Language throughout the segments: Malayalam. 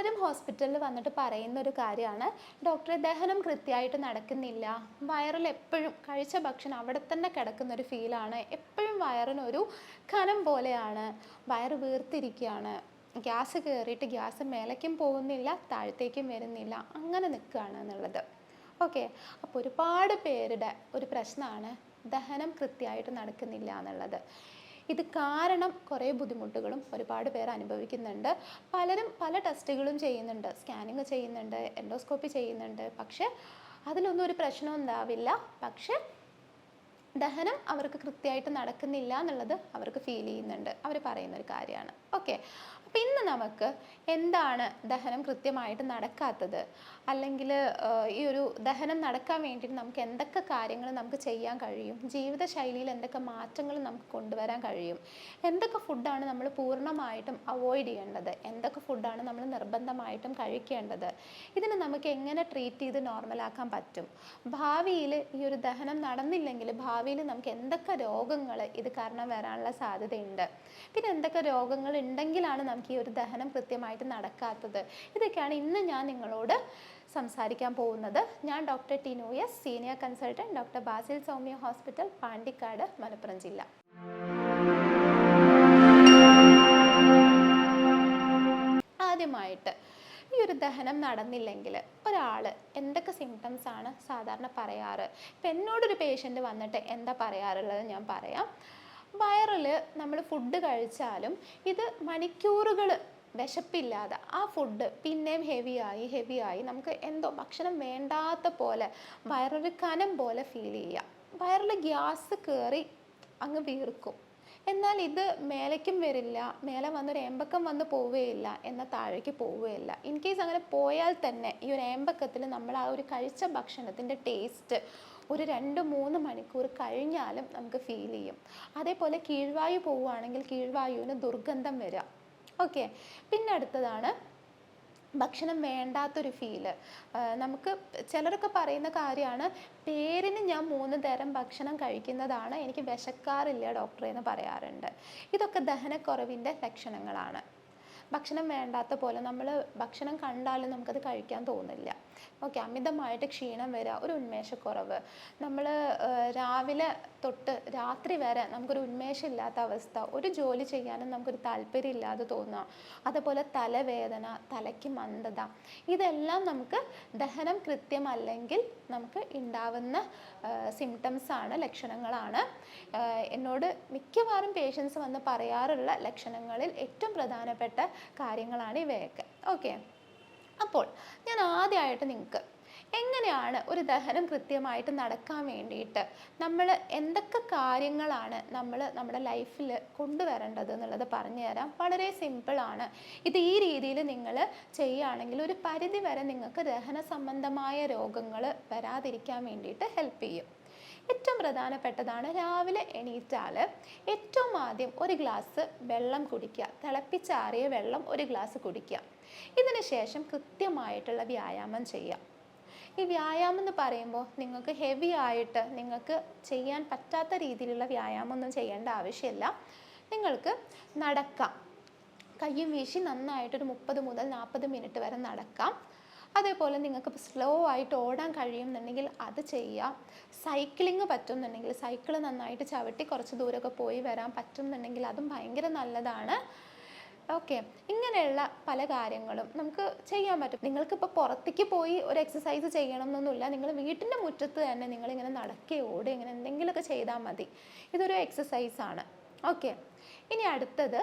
പലരും ഹോസ്പിറ്റലിൽ വന്നിട്ട് പറയുന്ന ഒരു കാര്യമാണ്. ഡോക്ടറെ ദഹനം കൃത്യമായിട്ട് നടക്കുന്നില്ല. വയറിൽ എപ്പോഴും കഴിച്ച ഭക്ഷണം അവിടെ തന്നെ കിടക്കുന്ന ഒരു ഫീലാണ് എപ്പോഴും വയറിനൊരു കനം പോലെയാണ്. വയറ് വീർത്തിരിക്കുകയാണ്. ഗ്യാസ് കയറിയിട്ട് ഗ്യാസ് മേലേക്കും പോകുന്നില്ല താഴത്തേക്കും വരുന്നില്ല. അങ്ങനെ നിൽക്കുകയാണ് എന്നുള്ളത്. ഓക്കെ അപ്പോൾ ഒരുപാട് പേരുടെ ഒരു പ്രശ്നമാണ് ദഹനം കൃത്യമായിട്ട് നടക്കുന്നില്ല എന്നുള്ളത്. ഇത് കാരണം കുറേ ബുദ്ധിമുട്ടുകളും ഒരുപാട് പേർ അനുഭവിക്കുന്നുണ്ട്. പലരും പല ടെസ്റ്റുകളും ചെയ്യുന്നുണ്ട്. സ്കാനിങ് ചെയ്യുന്നുണ്ട് എൻഡോസ്കോപ്പി ചെയ്യുന്നുണ്ട്. പക്ഷേ അതിലൊന്നും ഒരു പ്രശ്നം ഉണ്ടാവില്ല. പക്ഷെ ദഹനം അവർക്ക് കൃത്യമായിട്ട് നടക്കുന്നില്ല എന്നുള്ളത് അവർക്ക് ഫീൽ ചെയ്യുന്നുണ്ട്. അവർ പറയുന്ന ഒരു കാര്യമാണ്. ഓക്കെ അപ്പോൾ ഇന്ന് നമുക്ക് എന്താണ് ദഹനം കൃത്യമായിട്ട് നടക്കാത്തത്? അല്ലെങ്കിൽ ഈ ഒരു ദഹനം നടക്കാൻ വേണ്ടിയിട്ട് നമുക്ക് എന്തൊക്കെ കാര്യങ്ങൾ നമുക്ക് ചെയ്യാൻ കഴിയും? ജീവിതശൈലിയിൽ എന്തൊക്കെ മാറ്റങ്ങൾ നമുക്ക് കൊണ്ടുവരാൻ കഴിയും? എന്തൊക്കെ ഫുഡാണ് നമ്മൾ പൂർണമായിട്ടും അവോയ്ഡ് ചെയ്യേണ്ടത്? എന്തൊക്കെ ഫുഡാണ് നമ്മൾ നിർബന്ധമായിട്ടും കഴിക്കേണ്ടത്? ഇതിന് നമുക്ക് എങ്ങനെ ട്രീറ്റ് ചെയ്ത് നോർമലാക്കാൻ പറ്റും? ഭാവിയിൽ ഈ ഒരു ദഹനം നടന്നില്ലെങ്കിൽ ഭാവിയിൽ നമുക്ക് എന്തൊക്കെ രോഗങ്ങൾ ഇത് കാരണം വരാനുള്ള സാധ്യതയുണ്ട്? പിന്നെ എന്തൊക്കെ രോഗങ്ങൾ ഉണ്ടെങ്കിലാണ് നമുക്ക് ഈ ഒരു ദഹനം കൃത്യമായിട്ട് നടക്കാത്തത്? ഇതൊക്കെയാണ് ഇന്ന് ഞാൻ നിങ്ങളോട് സംസാരിക്കാൻ പോകുന്നത് ഞാൻ doctor Tinu S senior consultant doctor Basil Soumya hospital Pandikkad Malappuram ജില്ല. ആദ്യമായിട്ട് ഈ ഒരു ദഹനം നടന്നില്ലെങ്കിൽ ഒരാൾ എന്തൊക്കെ സിംറ്റംസ് ആണ് സാധാരണ പറയാറ്? ഇപ്പം എന്നോടൊരു പേഷ്യന്റ് വന്നിട്ട് എന്താ പറയാറുള്ളത് ഞാൻ പറയാം. വയറിൽ നമ്മൾ ഫുഡ് കഴിച്ചാലും ഇത് മണിക്കൂറുകൾ വിശപ്പില്ലാതെ ആ ഫുഡ് പിന്നെയും ഹെവി ആയി നമുക്ക് എന്തോ ഭക്ഷണം വേണ്ടാത്ത പോലെ വയറൊരു കനം പോലെ ഫീൽ ചെയ്യുക വയറിൽ ഗ്യാസ് കയറി അങ്ങ് വീർക്കും. എന്നാൽ ഇത് മേലേക്കും വരില്ല മേലെ വന്നൊരു ഏമ്പക്കം വന്ന് പോവുകയില്ല എന്നാൽ താഴേക്ക് പോവുകയില്ല ഇൻ കേസ് അങ്ങനെ പോയാൽ തന്നെ ഈ ഒരു ഏമ്പക്കത്തിൽ നമ്മൾ ആ ഒരു കഴിച്ച ഭക്ഷണത്തിന്റെ ടേസ്റ്റ് ഒരു രണ്ട് മൂന്ന് മണിക്കൂർ കഴിഞ്ഞാലും നമുക്ക് ഫീൽ ചെയ്യും. അതേപോലെ കീഴ്വായു പോവുകയാണെങ്കിൽ കീഴ്വായുവിന് ദുർഗന്ധം വരിക ഓക്കെ പിന്നെ അടുത്തതാണ് ഭക്ഷണം വേണ്ടാത്തൊരു ഫീൽ നമുക്ക് ചിലരൊക്കെ പറയുന്ന കാര്യമാണ് പേരിന് ഞാൻ മൂന്ന് തരം ഭക്ഷണം കഴിക്കുന്നതാണ് എനിക്ക് വിശക്കാറില്ല ഡോക്ടറെ എന്ന് പറയാറുണ്ട്. ഇതൊക്കെ ദഹനക്കുറവിന്റെ ലക്ഷണങ്ങളാണ്. ഭക്ഷണം വേണ്ടാത്ത പോലെ നമ്മൾ ഭക്ഷണം കണ്ടാലും നമുക്കത് കഴിക്കാൻ തോന്നില്ല. ഓക്കെ അമിതമായിട്ട് ക്ഷീണം വരിക ഒരു ഉന്മേഷക്കുറവ്. നമ്മൾ രാവിലെ തൊട്ട് രാത്രി വരെ നമുക്കൊരു ഉന്മേഷമില്ലാത്ത അവസ്ഥ ഒരു ജോലി ചെയ്യാനും നമുക്കൊരു താല്പര്യം ഇല്ലാതെ തോന്നുക അതുപോലെ തലവേദന തലയ്ക്ക് മന്ദത ഇതെല്ലാം നമുക്ക് ദഹനം കൃത്യമല്ലെങ്കിൽ നമുക്ക് ഉണ്ടാവുന്ന സിംറ്റംസ് ആണ് ലക്ഷണങ്ങളാണ്. എന്നോട് മിക്കവാറും പേഷ്യൻസ് വന്ന് പറയാറുള്ള ലക്ഷണങ്ങളിൽ ഏറ്റവും പ്രധാനപ്പെട്ട കാര്യങ്ങളാണ് ഇവയൊക്കെ. ഓക്കെ. അപ്പോൾ ഞാൻ ആദ്യമായിട്ട് നിങ്ങൾക്ക് എങ്ങനെയാണ് ഒരു ദഹനം കൃത്യമായിട്ട് നടക്കാൻ വേണ്ടിയിട്ട് നമ്മൾ എന്തൊക്കെ കാര്യങ്ങളാണ് നമ്മൾ നമ്മുടെ ലൈഫിൽ കൊണ്ടുവരേണ്ടത് എന്നുള്ളത് പറഞ്ഞു തരാം. വളരെ സിമ്പിളാണ് ഇത് ഈ രീതിയിൽ നിങ്ങൾ ചെയ്യുകയാണെങ്കിൽ ഒരു പരിധി വരെ നിങ്ങൾക്ക് ദഹന സംബന്ധമായ രോഗങ്ങൾ വരാതിരിക്കാൻ വേണ്ടിയിട്ട് ഹെൽപ്പ് ചെയ്യും. ഏറ്റവും പ്രധാനപ്പെട്ടതാണ് രാവിലെ എണീറ്റാൽ ഏറ്റവും ആദ്യം ഒരു ഗ്ലാസ് വെള്ളം കുടിക്കുക. തിളപ്പിച്ചാറിയ വെള്ളം ഒരു ഗ്ലാസ് കുടിക്കുക. ഇതിന് ശേഷം കൃത്യമായിട്ടുള്ള വ്യായാമം ചെയ്യാം. ഈ വ്യായാമം എന്ന് പറയുമ്പോൾ നിങ്ങൾക്ക് ഹെവി ആയിട്ട് നിങ്ങൾക്ക് ചെയ്യാൻ പറ്റാത്ത രീതിയിലുള്ള വ്യായാമം ഒന്നും ചെയ്യേണ്ട ആവശ്യമില്ല. നിങ്ങൾക്ക് നടക്കാം. കയ്യും വീശി നന്നായിട്ടൊരു മുപ്പത് മുതൽ നാൽപ്പത് മിനിറ്റ് വരെ നടക്കാം. അതേപോലെ നിങ്ങൾക്ക് സ്ലോ ആയിട്ട് ഓടാൻ കഴിയുന്നുണ്ടെങ്കിൽ അത് ചെയ്യാം. സൈക്ലിംഗ് പറ്റുന്നുണ്ടെങ്കിൽ സൈക്കിൾ നന്നായിട്ട് ചവിട്ടി കുറച്ച് ദൂരമൊക്കെ പോയി വരാൻ പറ്റുന്നുണ്ടെങ്കിൽ അതും ഭയങ്കര നല്ലതാണ്. ഓക്കെ ഇങ്ങനെയുള്ള പല കാര്യങ്ങളും നമുക്ക് ചെയ്യാൻ പറ്റും. നിങ്ങൾക്കിപ്പോൾ പുറത്തേക്ക് പോയി ഒരു എക്സസൈസ് ചെയ്യണം എന്നൊന്നുമില്ല നിങ്ങൾ വീട്ടിന്റെ മുറ്റത്ത് തന്നെ നിങ്ങളിങ്ങനെ നടക്കുകയോ ഓടുക ഇങ്ങനെ എന്തെങ്കിലുമൊക്കെ ചെയ്താൽ മതി. ഇതൊരു എക്സസൈസാണ് ഓക്കെ ഇനി അടുത്തത്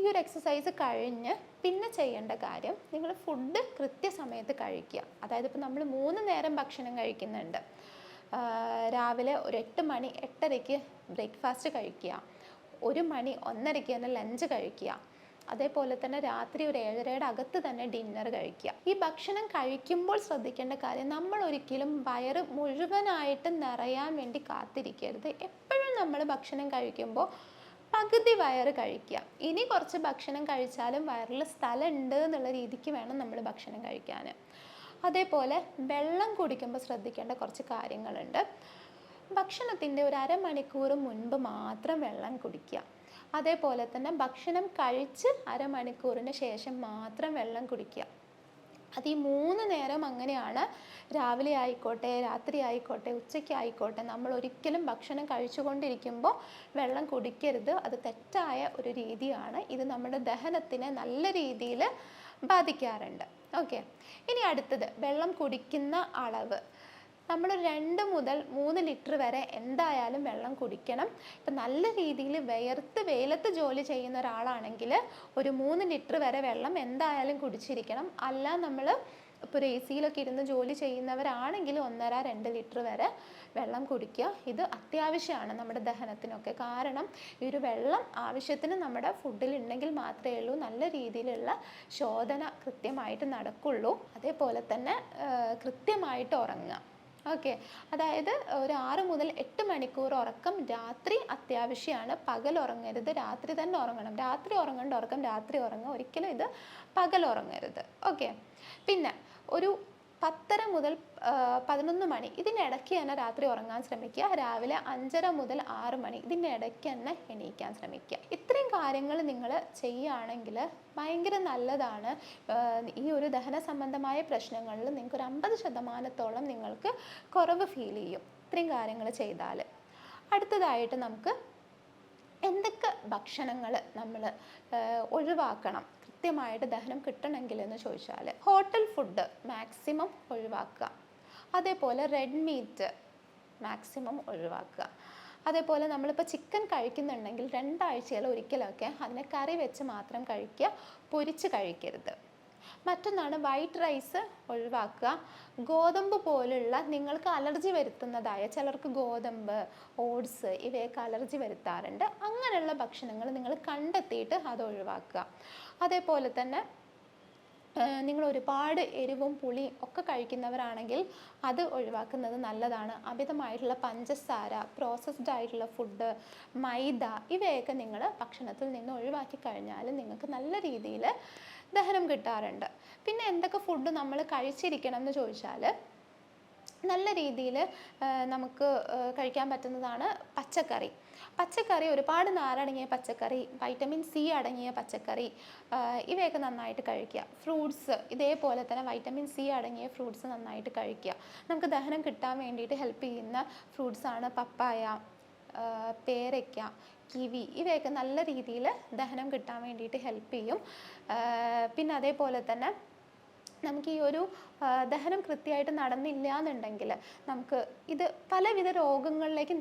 ഈ ഒരു എക്സസൈസ് കഴിഞ്ഞ് പിന്നെ ചെയ്യേണ്ട കാര്യം നിങ്ങൾ ഫുഡ് കൃത്യസമയത്ത് കഴിക്കുക. അതായത് ഇപ്പോൾ നമ്മൾ മൂന്ന് നേരം ഭക്ഷണം കഴിക്കുന്നുണ്ട്. രാവിലെ ഒരു എട്ട് മണി എട്ടരയ്ക്ക് ബ്രേക്ക്ഫാസ്റ്റ് കഴിക്കുക. ഒരു മണി ഒന്നരയ്ക്ക് തന്നെ ലഞ്ച് കഴിക്കുക. അതേപോലെ തന്നെ രാത്രി ഒരു ഏഴരയുടെ അകത്ത് തന്നെ ഡിന്നർ കഴിക്കുക. ഈ ഭക്ഷണം കഴിക്കുമ്പോൾ ശ്രദ്ധിക്കേണ്ട കാര്യം നമ്മൾ ഒരിക്കലും വയറ് മുഴുവനായിട്ട് നിറയാൻ വേണ്ടി കാത്തിരിക്കരുത്. എപ്പോഴും നമ്മൾ ഭക്ഷണം കഴിക്കുമ്പോൾ പകുതി വയറ് കഴിക്കുക. ഇനി കുറച്ച് ഭക്ഷണം കഴിച്ചാലും വയറിൽ സ്ഥലമുണ്ട് എന്നുള്ള രീതിക്ക് വേണം നമ്മൾ ഭക്ഷണം കഴിക്കാൻ. അതേപോലെ വെള്ളം കുടിക്കുമ്പോൾ ശ്രദ്ധിക്കേണ്ട കുറച്ച് കാര്യങ്ങളുണ്ട്. ഭക്ഷണത്തിന്റെ ഒരു അരമണിക്കൂർ മുൻപ് മാത്രം വെള്ളം കുടിക്കുക. അതേപോലെ തന്നെ ഭക്ഷണം കഴിച്ച് അരമണിക്കൂറിന് ശേഷം മാത്രം വെള്ളം കുടിക്കുക. അത് ഈ മൂന്ന് നേരം അങ്ങനെയാണ് രാവിലെ ആയിക്കോട്ടെ രാത്രി ആയിക്കോട്ടെ ഉച്ചയ്ക്ക് ആയിക്കോട്ടെ നമ്മൾ ഒരിക്കലും ഭക്ഷണം കഴിച്ചുകൊണ്ടിരിക്കുമ്പോൾ വെള്ളം കുടിക്കരുത്. അത് തെറ്റായ ഒരു രീതിയാണ്. ഇത് നമ്മുടെ ദഹനത്തിനെ നല്ല രീതിയിൽ ബാധിക്കാറുണ്ട്. ഓക്കെ. ഇനി അടുത്തത് വെള്ളം കുടിക്കുന്ന അളവ്. നമ്മൾ രണ്ട് മുതൽ മൂന്ന് ലിറ്റർ വരെ എന്തായാലും വെള്ളം കുടിക്കണം. ഇപ്പം നല്ല രീതിയിൽ വിയർത്ത് വെയിലത്ത് ജോലി ചെയ്യുന്ന ഒരാളാണെങ്കിൽ ഒരു മൂന്ന് ലിറ്റർ വരെ വെള്ളം എന്തായാലും കുടിച്ചിരിക്കണം. അല്ല നമ്മൾ ഇപ്പോൾ ഒരു എ സിയിലൊക്കെ ഇരുന്ന് ജോലി ചെയ്യുന്നവരാണെങ്കിൽ ഒന്നര രണ്ട് ലിറ്റർ വരെ വെള്ളം കുടിക്കുക. ഇത് അത്യാവശ്യമാണ് നമ്മുടെ ദഹനത്തിനൊക്കെ. കാരണം ഈ ഒരു വെള്ളം ആവശ്യത്തിന് നമ്മുടെ ഫുഡിൽ ഉണ്ടെങ്കിൽ മാത്രമേ ഉള്ളൂ. നല്ല രീതിയിലുള്ള ശോധന കൃത്യമായിട്ട് നടക്കുള്ളൂ. അതേപോലെ തന്നെ കൃത്യമായിട്ട് ഉറങ്ങുക. ഓക്കെ. അതായത് ഒരു ആറ് മുതൽ എട്ട് മണിക്കൂർ ഉറക്കം രാത്രി അത്യാവശ്യമാണ് പകൽ ഉറങ്ങരുത് രാത്രി തന്നെ ഉറങ്ങണം. രാത്രി ഉറങ്ങേണ്ട ഉറക്കം രാത്രി ഉറങ്ങുക. ഒരിക്കലും ഇത് പകൽ ഉറങ്ങരുത്. ഓക്കെ. പിന്നെ ഒരു പത്തര മുതൽ പതിനൊന്ന് മണി. ഇതിനിടയ്ക്ക് തന്നെ രാത്രി ഉറങ്ങാൻ ശ്രമിക്കുക. രാവിലെ അഞ്ചര മുതൽ ആറ് മണി. ഇതിനിടയ്ക്ക് തന്നെ എണീക്കാൻ ശ്രമിക്കുക. ഇത്രയും കാര്യങ്ങൾ നിങ്ങൾ ചെയ്യുകയാണെങ്കിൽ ഭയങ്കര നല്ലതാണ്. ഈ ഒരു ദഹന സംബന്ധമായ പ്രശ്നങ്ങളിൽ നിങ്ങൾക്ക് ഒരു അമ്പത് ശതമാനത്തോളം നിങ്ങൾക്ക് കുറവ് ഫീൽ ചെയ്യും. ഇത്രയും കാര്യങ്ങൾ ചെയ്താൽ. അടുത്തതായിട്ട് നമുക്ക് എന്തൊക്കെ ഭക്ഷണങ്ങൾ നമ്മൾ ഒഴിവാക്കണം? കൃത്യമായിട്ട് ദഹനം കിട്ടണമെങ്കിൽ എന്ന് ചോദിച്ചാൽ ഹോട്ടൽ ഫുഡ് മാക്സിമം ഒഴിവാക്കുക. അതേപോലെ റെഡ് മീറ്റ് മാക്സിമം ഒഴിവാക്കുക. അതേപോലെ നമ്മളിപ്പോൾ ചിക്കൻ കഴിക്കുന്നുണ്ടെങ്കിൽ രണ്ടാഴ്ചയിൽ ഒരിക്കലൊക്കെ അതിനെ കറി വെച്ച് മാത്രം കഴിക്കുക പൊരിച്ച് കഴിക്കരുത്. മറ്റൊന്നാണ് വൈറ്റ് റൈസ് ഒഴിവാക്കുക. ഗോതമ്പ് പോലുള്ള നിങ്ങൾക്ക് അലർജി വരുത്തുന്നതായ ചിലർക്ക് ഗോതമ്പ് ഓട്സ് ഇവയൊക്കെ അലർജി വരുത്താറുണ്ട്. അങ്ങനെയുള്ള ഭക്ഷണങ്ങൾ നിങ്ങൾ കണ്ടെത്തിയിട്ട് അത് ഒഴിവാക്കുക. അതേപോലെ തന്നെ നിങ്ങൾ ഒരുപാട് എരിവും പുളിയും ഒക്കെ കഴിക്കുന്നവരാണെങ്കിൽ അത് ഒഴിവാക്കുന്നത് നല്ലതാണ്. അമിതമായിട്ടുള്ള പഞ്ചസാര പ്രോസസ്ഡ് ആയിട്ടുള്ള ഫുഡ് മൈദ ഇവയൊക്കെ നിങ്ങൾ ഭക്ഷണത്തിൽ നിന്ന് ഒഴിവാക്കി കഴിഞ്ഞാൽ നിങ്ങൾക്ക് നല്ല രീതിയിൽ ദഹനം കിട്ടാറുണ്ട്. പിന്നെ എന്തൊക്കെ ഫുഡ് നമ്മൾ കഴിച്ചിരിക്കണം എന്ന് ചോദിച്ചാൽ നല്ല രീതിയിൽ നമുക്ക് കഴിക്കാൻ പറ്റുന്നതാണ് പച്ചക്കറി. പച്ചക്കറി ഒരുപാട് നാരടങ്ങിയ പച്ചക്കറി വൈറ്റമിൻ സി അടങ്ങിയ പച്ചക്കറി ഇവയൊക്കെ നന്നായിട്ട് കഴിക്കുക. ഫ്രൂട്ട്സ് ഇതേപോലെ തന്നെ വൈറ്റമിൻ സി അടങ്ങിയ ഫ്രൂട്ട്സ് നന്നായിട്ട് കഴിക്കുക. നമുക്ക് ദഹനം കിട്ടാൻ വേണ്ടിയിട്ട് ഹെൽപ്പ് ചെയ്യുന്ന ഫ്രൂട്ട്സാണ് പപ്പായ പേരയ്ക്ക കിവി ഇവയൊക്കെ നല്ല രീതിയിൽ ദഹനം കിട്ടാൻ വേണ്ടിയിട്ട് ഹെൽപ്പ് ചെയ്യും. പിന്നെ അതേപോലെ തന്നെ നമുക്ക് ഈ ഒരു ദഹനം കൃത്യമായിട്ട് നടന്നില്ല എന്നുണ്ടെങ്കിൽ നമുക്ക് ഇത് പലവിധ രോഗങ്ങളിലേക്ക്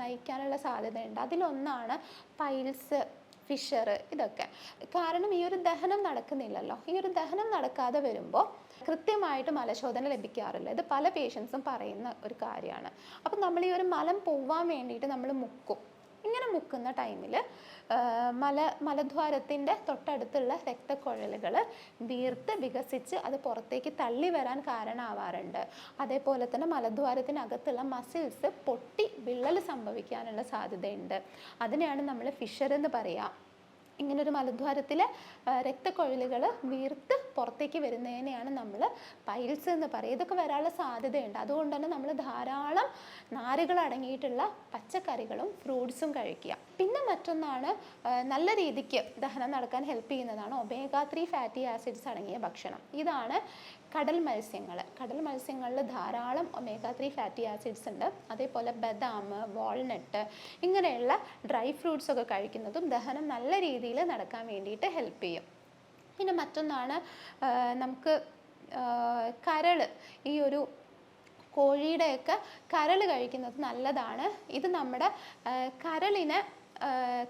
നയിക്കാനുള്ള സാധ്യതയുണ്ട്. അതിലൊന്നാണ് പൈൽസ് ഫിഷർ ഇതൊക്കെ. കാരണം ഈ ഒരു ദഹനം നടക്കുന്നില്ലല്ലോ. ഈ ഒരു ദഹനം നടക്കാതെ വരുമ്പോൾ കൃത്യമായിട്ട് മലശോധന ലഭിക്കാറില്ല. ഇത് പല പേഷ്യൻസും പറയുന്ന ഒരു കാര്യമാണ്. അപ്പം നമ്മൾ ഈ ഒരു മലം പോവാൻ വേണ്ടിയിട്ട് നമ്മൾ മുക്കും. ഇങ്ങനെ മുക്കുന്ന ടൈമിൽ മല മലദ്വാരത്തിന്റെ തൊട്ടടുത്തുള്ള രക്തക്കുഴലുകൾ വീർത്ത് വികസിച്ച് അത് പുറത്തേക്ക് തള്ളി വരാൻ കാരണമാവാറുണ്ട് അതേപോലെ തന്നെ മലദ്വാരത്തിനകത്തുള്ള മസിൽസ് പൊട്ടി വിള്ളൽ സംഭവിക്കാനുള്ള സാധ്യതയുണ്ട്. അതിനെയാണ് നമ്മൾ ഫിഷർ എന്ന് പറയുക ഇങ്ങനൊരു മലദ്വാരത്തിലെ രക്തക്കൊഴലുകൾ വീർത്ത് പുറത്തേക്ക് വരുന്നതിനെയാണ് നമ്മൾ പൈൽസ് എന്ന് പറയുക ഇതൊക്കെ വരാനുള്ള സാധ്യതയുണ്ട്. അതുകൊണ്ട് തന്നെ നമ്മൾ ധാരാളം നാരുകൾ അടങ്ങിയിട്ടുള്ള പച്ചക്കറികളും ഫ്രൂട്ട്സും കഴിക്കുക. പിന്നെ മറ്റൊന്നാണ് നല്ല രീതിക്ക് ദഹനം നടക്കാൻ ഹെൽപ്പ് ചെയ്യുന്നതാണ് ഒമേഗ ത്രീ ഫാറ്റി ആസിഡ്സ് അടങ്ങിയ ഭക്ഷണം. ഇതാണ് കടൽ മത്സ്യങ്ങൾ. കടൽ മത്സ്യങ്ങളിൽ ധാരാളം ഒമേഗ ത്രീ ഫാറ്റി ആസിഡ്സ് ഉണ്ട്. അതേപോലെ ബദാം വാൾനട്ട് ഇങ്ങനെയുള്ള ഡ്രൈ ഫ്രൂട്ട്സ് ഒക്കെ കഴിക്കുന്നതും ദഹനം നല്ല രീതിയിൽ നടക്കാൻ വേണ്ടിയിട്ട് ഹെൽപ്പ് ചെയ്യും. പിന്നെ മറ്റൊന്നാണ് നമുക്ക് കരൾ. ഈ ഒരു കോഴിയുടെയൊക്കെ കരൾ കഴിക്കുന്നത് നല്ലതാണ്. ഇത് നമ്മുടെ കരളിനെ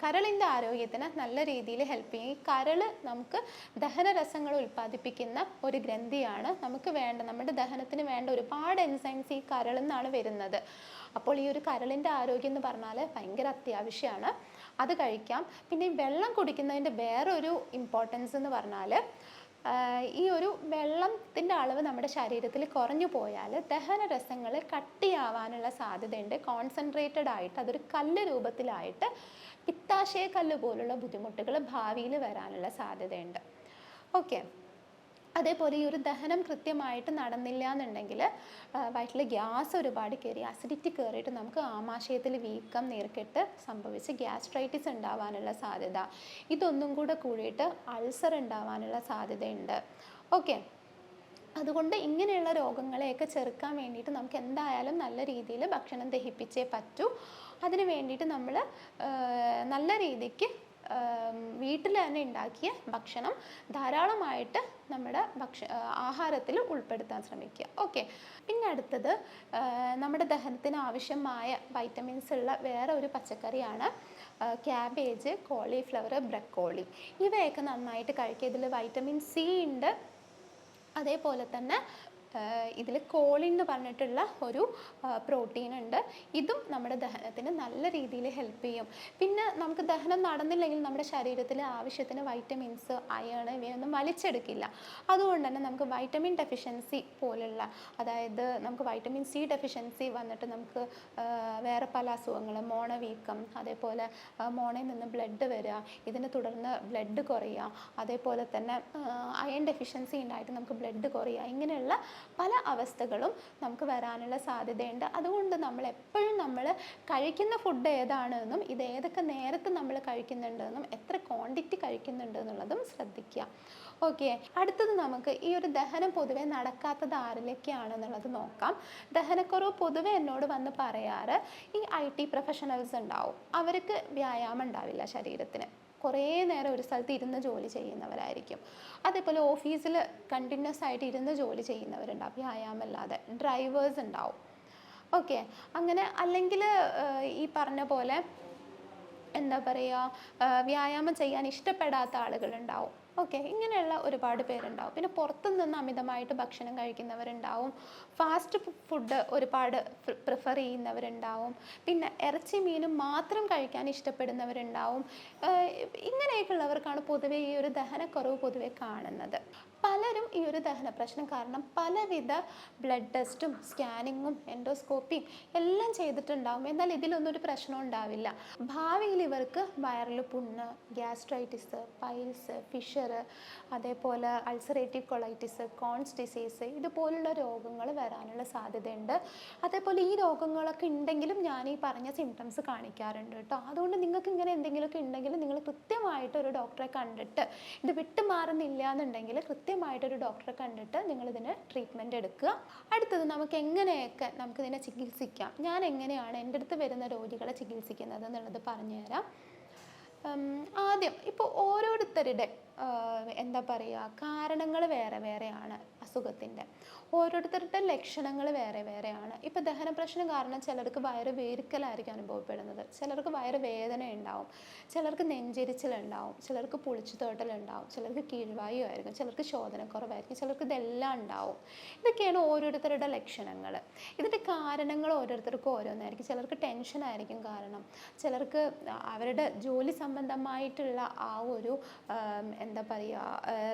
കരളിന്റെ ആരോഗ്യത്തിന് നല്ല രീതിയിൽ ഹെൽപ്പ് ചെയ്യും. ഈ കരൾ നമുക്ക് ദഹനരസങ്ങൾ ഉൽപ്പാദിപ്പിക്കുന്ന ഒരു ഗ്രന്ഥിയാണ്. നമുക്ക് വേണ്ട നമ്മുടെ ദഹനത്തിന് വേണ്ട ഒരുപാട് എൻസൈംസ് ഈ കരളിൽ നിന്നാണ് വരുന്നത്. അപ്പോൾ ഈ ഒരു കരളിന്റെ ആരോഗ്യം എന്ന് പറഞ്ഞാൽ ഭയങ്കര അത്യാവശ്യമാണ്. അത് കഴിക്കാം. പിന്നെ ഈ വെള്ളം കുടിക്കുന്നതിന്റെ വേറൊരു ഇമ്പോർട്ടൻസ് എന്ന് പറഞ്ഞാൽ ഈ ഒരു വെള്ളത്തിന്റെ അളവ് നമ്മുടെ ശരീരത്തിൽ കുറഞ്ഞു പോയാൽ ദഹന രസങ്ങൾ കട്ടിയാവാനുള്ള സാധ്യതയുണ്ട്. കോൺസെൻട്രേറ്റഡ് ആയിട്ട് അതൊരു കല്ല് രൂപത്തിലായിട്ട് പിത്താശയ കല്ല് പോലുള്ള ബുദ്ധിമുട്ടുകൾ ഭാവിയിൽ വരാനുള്ള സാധ്യതയുണ്ട്. ഓക്കെ അതേപോലെ ഈ ഒരു ദഹനം കൃത്യമായിട്ട് നടന്നില്ല എന്നുണ്ടെങ്കിൽ വയറ്റിൽ ഗ്യാസ് ഒരുപാട് കയറി അസിഡിറ്റി കയറിയിട്ട് നമുക്ക് ആമാശയത്തിൽ വീക്കം നീർക്കെട്ട് സംഭവിച്ച് ഗ്യാസ്ട്രൈറ്റിസ് ഉണ്ടാവാനുള്ള സാധ്യത. ഇതൊന്നും കൂടെ കൂടിയിട്ട് അൾസർ ഉണ്ടാവാനുള്ള സാധ്യതയുണ്ട്. ഓക്കെ അതുകൊണ്ട് ഇങ്ങനെയുള്ള രോഗങ്ങളെയൊക്കെ ചെറുക്കാൻ വേണ്ടിയിട്ട് നമുക്ക് എന്തായാലും നല്ല രീതിയിൽ ഭക്ഷണം ദഹിപ്പിച്ചേ പറ്റൂ. അതിന് വേണ്ടിയിട്ട് നമ്മൾ നല്ല രീതിക്ക് വീട്ടിൽ തന്നെ ഉണ്ടാക്കിയ ഭക്ഷണം ധാരാളമായിട്ട് നമ്മുടെ ഭക്ഷ ആഹാരത്തിൽ ഉൾപ്പെടുത്താൻ ശ്രമിക്കുക. ഓക്കെ പിന്നെ അടുത്തത് നമ്മുടെ ദഹനത്തിന് ആവശ്യമായ വൈറ്റമിൻസ് ഉള്ള വേറെ ഒരു പച്ചക്കറിയാണ് ക്യാബേജ് കോളിഫ്ലവർ ബ്രക്കോളി ഇവയൊക്കെ നന്നായിട്ട് കഴിക്കുക. ഇതിൽ വൈറ്റമിൻ സി ഉണ്ട്. അതേപോലെ തന്നെ ഇതിൽ കോളിൻ എന്ന് പറഞ്ഞിട്ടുള്ള ഒരു പ്രോട്ടീൻ ഉണ്ട്. ഇതും നമ്മുടെ ദഹനത്തിന് നല്ല രീതിയിൽ ഹെൽപ്പ് ചെയ്യും. പിന്നെ നമുക്ക് ദഹനം നടന്നില്ലെങ്കിൽ നമ്മുടെ ശരീരത്തിൽ ആവശ്യത്തിന് വൈറ്റമിൻസ് അയൺ ഇവയൊന്നും വലിച്ചെടുക്കില്ല. അതുകൊണ്ട് തന്നെ നമുക്ക് വൈറ്റമിൻ ഡെഫിഷ്യൻസി പോലുള്ള അതായത് നമുക്ക് വൈറ്റമിൻ സി ഡെഫിഷ്യൻസി വന്നിട്ട് നമുക്ക് വേറെ പല അസുഖങ്ങൾ മോണവീക്കം അതേപോലെ ആ, മോണയിൽ നിന്ന് ബ്ലഡ് വരിക ഇതിനെ തുടർന്ന് ബ്ലഡ് കുറയുക അതേപോലെ തന്നെ അയൺ ഡെഫിഷ്യൻസി ഉണ്ടായിട്ട് നമുക്ക് ബ്ലഡ് കുറയുക ഇങ്ങനെയുള്ള പല അവസ്ഥകളും നമുക്ക് വരാനുള്ള സാധ്യതയുണ്ട്. അതുകൊണ്ട് നമ്മൾ എപ്പോഴും നമ്മൾ കഴിക്കുന്ന ഫുഡ് ഏതാണെന്നും ഇത് ഏതൊക്കെ നേരത്തെ നമ്മൾ കഴിക്കുന്നുണ്ടെന്നും എത്ര ക്വാണ്ടിറ്റി കഴിക്കുന്നുണ്ട് എന്നുള്ളതും ശ്രദ്ധിക്കുക. ഓക്കെ അടുത്തത് നമുക്ക് ഈ ഒരു ദഹനം പൊതുവെ നടക്കാത്തത് ആരിലേക്കാണെന്നുള്ളത് നോക്കാം. ദഹനക്കുറവ് പൊതുവെ എന്നോട് വന്ന് പറയാറ് ഈ ഐ ടി പ്രൊഫഷണൽസ് ഉണ്ടാവും. അവർക്ക് വ്യായാമം ഉണ്ടാവില്ല ശരീരത്തിന്. കുറേ നേരം ഒരു സ്ഥലത്ത് ഇരുന്ന് ജോലി ചെയ്യുന്നവരായിരിക്കും. അതേപോലെ ഓഫീസിൽ കണ്ടിന്യൂസ് ആയിട്ട് ഇരുന്ന് ജോലി ചെയ്യുന്നവരുണ്ടാവും വ്യായാമല്ലാതെ ഡ്രൈവേഴ്സ് ഉണ്ടാവും. ഓക്കെ അങ്ങനെ അല്ലെങ്കിൽ ഈ പറഞ്ഞ പോലെ എന്താ പറയുക വ്യായാമം ചെയ്യാൻ ഇഷ്ടപ്പെടാത്ത ആളുകളുണ്ടാവും. ഓക്കെ ഇങ്ങനെയുള്ള ഒരുപാട് പേരുണ്ടാവും. പിന്നെ പുറത്തു നിന്ന് അമിതമായിട്ട് ഭക്ഷണം കഴിക്കുന്നവരുണ്ടാവും. ഫാസ്റ്റ് ഫുഡ് ഒരുപാട് പ്രിഫർ ചെയ്യുന്നവരുണ്ടാവും. പിന്നെ ഇറച്ചി മീനും മാത്രം കഴിക്കാൻ ഇഷ്ടപ്പെടുന്നവരുണ്ടാവും. ഇങ്ങനെയൊക്കെ ഇങ്ങനെയൊക്കെയുള്ളവർക്കാണ് പൊതുവേ ഈ ഒരു ദഹനക്കുറവ് പൊതുവെ കാണുന്നത്. പലരും ഈ ഒരു ദഹന പ്രശ്നം കാരണം പലവിധ ബ്ലഡ് ടെസ്റ്റും സ്കാനിങ്ങും എൻഡോസ്കോപ്പിയും എല്ലാം ചെയ്തിട്ടുണ്ടാവും. എന്നാൽ ഇതിലൊന്നും ഒരു പ്രശ്നം ഉണ്ടാവില്ല. ഭാവിയിൽ ഇവർക്ക് വയറിൽ പുണ്ണ് ഗ്യാസ്ട്രൈറ്റിസ് പൈൽസ് ഫിഷർ അതേപോലെ അൾസറേറ്റീവ് കൊളൈറ്റിസ് കോൺസ് ഡിസീസ് ഇതുപോലുള്ള രോഗങ്ങൾ വരാനുള്ള സാധ്യതയുണ്ട്. അതേപോലെ ഈ രോഗങ്ങളൊക്കെ ഉണ്ടെങ്കിലും ഞാൻ ഈ പറഞ്ഞ സിംറ്റംസ് കാണിക്കാറുണ്ട് കേട്ടോ. അതുകൊണ്ട് നിങ്ങൾക്ക് ഇങ്ങനെ എന്തെങ്കിലുമൊക്കെ ഉണ്ടെങ്കിൽ നിങ്ങൾ കൃത്യമായിട്ട് ഒരു ഡോക്ടറെ കണ്ടിട്ട് ഇത് വിട്ടുമാറുന്നില്ല എന്നുണ്ടെങ്കിൽ കൃത്യമായിട്ട് ഒരു ഡോക്ടറെ കണ്ടിട്ട് നിങ്ങൾ ഇതിന് ട്രീറ്റ്മെന്റ് എടുക്കുക. അടുത്തത് നമുക്ക് എങ്ങനെയൊക്കെ നമുക്കിതിനെ ചികിത്സിക്കാം. ഞാൻ എങ്ങനെയാണ് എന്റെ അടുത്ത് വരുന്ന രോഗികളെ ചികിത്സിക്കുന്നത് എന്നുള്ളത് പറഞ്ഞുതരാം ആദ്യം ഇപ്പോൾ ഓരോരുത്തരുടെ എന്താ പറയുക കാരണങ്ങൾ വേറെ വേറെയാണ്. അസുഖത്തിന്റെ. ഓരോരുത്തരുടെ ലക്ഷണങ്ങൾ വേറെ വേറെയാണ്. ഇപ്പോൾ ദഹന പ്രശ്നം കാരണം ചിലർക്ക് വയറ് വേർക്കലായിരിക്കും അനുഭവപ്പെടുന്നത്. ചിലർക്ക് വയറ് വേദന ഉണ്ടാവും. ചിലർക്ക് നെഞ്ചിരിച്ചിലുണ്ടാവും. ചിലർക്ക് പുളിച്ചു തോട്ടലുണ്ടാവും ചിലർക്ക് കീഴ്വായു ആയിരിക്കും ചിലർക്ക് ശോധനക്കുറവായിരിക്കും. ചിലർക്ക് ഇതെല്ലാം ഉണ്ടാവും. ഇതൊക്കെയാണ് ഓരോരുത്തരുടെ ലക്ഷണങ്ങൾ. ഇതിന്റെ കാരണങ്ങൾ ഓരോരുത്തർക്കും ഓരോന്നായിരിക്കും. ചിലർക്ക് ടെൻഷൻ ആയിരിക്കും കാരണം. ചിലർക്ക് അവരുടെ ജോലി സംബന്ധമായിട്ടുള്ള ആ ഒരു എന്താ പറയുക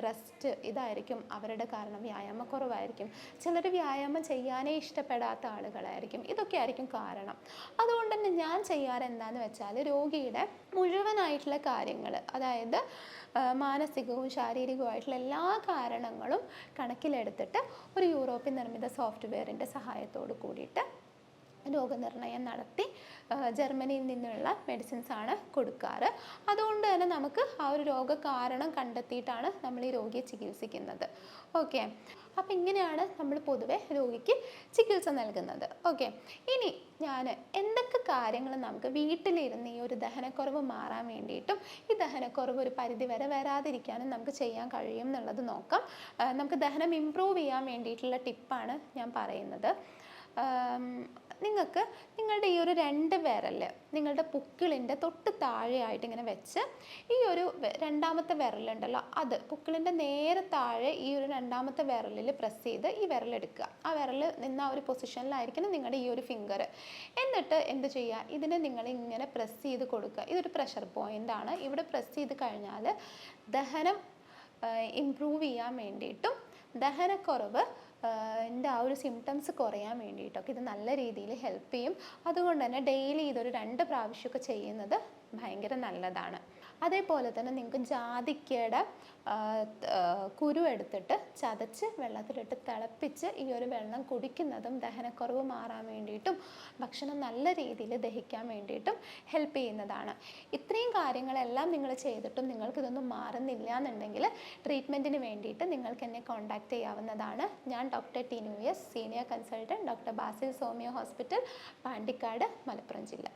റെസ്റ്റ് ഇതായിരിക്കും അവരുടെ കാരണം വ്യായാമക്കുറവായിരിക്കും. ചിലർ വ്യായാമം ചെയ്യാനേ ഇഷ്ടപ്പെടാത്ത ആളുകളായിരിക്കും. ഇതൊക്കെ ആയിരിക്കും കാരണം. അതുകൊണ്ട് തന്നെ ഞാൻ ചെയ്യാറ് എന്താന്ന് വെച്ചാൽ രോഗിയുടെ മുഴുവനായിട്ടുള്ള കാര്യങ്ങൾ അതായത് മാനസികവും ശാരീരികവുമായിട്ടുള്ള എല്ലാ കാരണങ്ങളും കണക്കിലെടുത്തിട്ട് ഒരു യൂറോപ്യൻ നിർമ്മിത സോഫ്റ്റ്വെയറിന്റെ സഹായത്തോട് കൂടിയിട്ട് രോഗനിർണയം നടത്തി ജർമ്മനിയിൽ നിന്നുള്ള മെഡിസിൻസ് ആണ് കൊടുക്കാറ്. അതുകൊണ്ട് തന്നെ നമുക്ക് ആ ഒരു രോഗകാരണം കണ്ടെത്തിയിട്ടാണ് നമ്മൾ ഈ രോഗിയെ ചികിത്സിക്കുന്നത്. ഓക്കെ അപ്പം ഇങ്ങനെയാണ് നമ്മൾ പൊതുവെ രോഗിക്ക് ചികിത്സ നൽകുന്നത്. ഓക്കെ ഇനി ഞാൻ എന്തൊക്കെ കാര്യങ്ങൾ നമുക്ക് വീട്ടിലിരുന്ന് ഈ ഒരു ദഹനക്കുറവ് മാറാൻ വേണ്ടിയിട്ടും ഈ ദഹനക്കുറവ് ഒരു പരിധി വരെ വരാതിരിക്കാനും നമുക്ക് ചെയ്യാൻ കഴിയും എന്നുള്ളത് നോക്കാം. നമുക്ക് ദഹനം ഇമ്പ്രൂവ് ചെയ്യാൻ വേണ്ടിയിട്ടുള്ള ടിപ്പാണ് ഞാൻ പറയുന്നത്. നിങ്ങൾക്ക് നിങ്ങളുടെ ഈ ഒരു രണ്ട് വിരൽ നിങ്ങളുടെ പുക്കിളിന്റെ തൊട്ട് താഴെയായിട്ട് ഇങ്ങനെ വെച്ച് ഈ ഒരു രണ്ടാമത്തെ വിരലുണ്ടല്ലോ അത് പുക്കിളിന്റെ നേരെ താഴെ ഈ ഒരു രണ്ടാമത്തെ വിരലിൽ പ്രസ് ചെയ്ത് ഈ വിരലെടുക്കുക ആ വിരൽ നിന്ന് ആ ഒരു പൊസിഷനിലായിരിക്കണം നിങ്ങളുടെ ഈ ഒരു ഫിംഗർ എന്നിട്ട് എന്ത് ചെയ്യുക? ഇതിനെ നിങ്ങൾ ഇങ്ങനെ പ്രസ് ചെയ്ത് കൊടുക്കുക. ഇതൊരു പ്രഷർ പോയിന്റ് ആണ്. ഇവിടെ പ്രസ് ചെയ്ത് കഴിഞ്ഞാൽ ദഹനം ഇമ്പ്രൂവ് ചെയ്യാൻ വേണ്ടിയിട്ടും ദഹനക്കുറവ് എന്റെ ആ ഒരു സിംറ്റംസ് കുറയാൻ വേണ്ടിയിട്ടൊക്കെ ഇത് നല്ല രീതിയിൽ ഹെൽപ്പ് ചെയ്യും. അതുകൊണ്ട് തന്നെ ഡെയിലി ഇതൊരു രണ്ട് പ്രാവശ്യമൊക്കെ ചെയ്യുന്നത് ഭയങ്കര നല്ലതാണ്. അതേപോലെ തന്നെ നിങ്ങൾക്ക് ജാതിക്കയുടെ കുരു എടുത്തിട്ട് ചതച്ച് വെള്ളത്തിലിട്ട് തിളപ്പിച്ച് ഈ ഒരു വെള്ളം കുടിക്കുന്നതും ദഹനക്കുറവ് മാറാൻ വേണ്ടിയിട്ടും ഭക്ഷണം നല്ല രീതിയിൽ ദഹിക്കാൻ വേണ്ടിയിട്ടും ഹെൽപ്പ് ചെയ്യുന്നതാണ്. ഇത്രയും കാര്യങ്ങളെല്ലാം നിങ്ങൾ ചെയ്തിട്ടും നിങ്ങൾക്ക് ഇതൊന്നും മാറുന്നില്ല എന്നുണ്ടെങ്കിൽ ട്രീറ്റ്മെന്റിന് വേണ്ടിയിട്ട് നിങ്ങൾക്ക് എന്നെ കോൺടാക്റ്റ് ചെയ്യാവുന്നതാണ്. ഞാൻ doctor Tinu S senior consultant doctor Basil Soumya hospital Pandikkad Malappuram ജില്ല.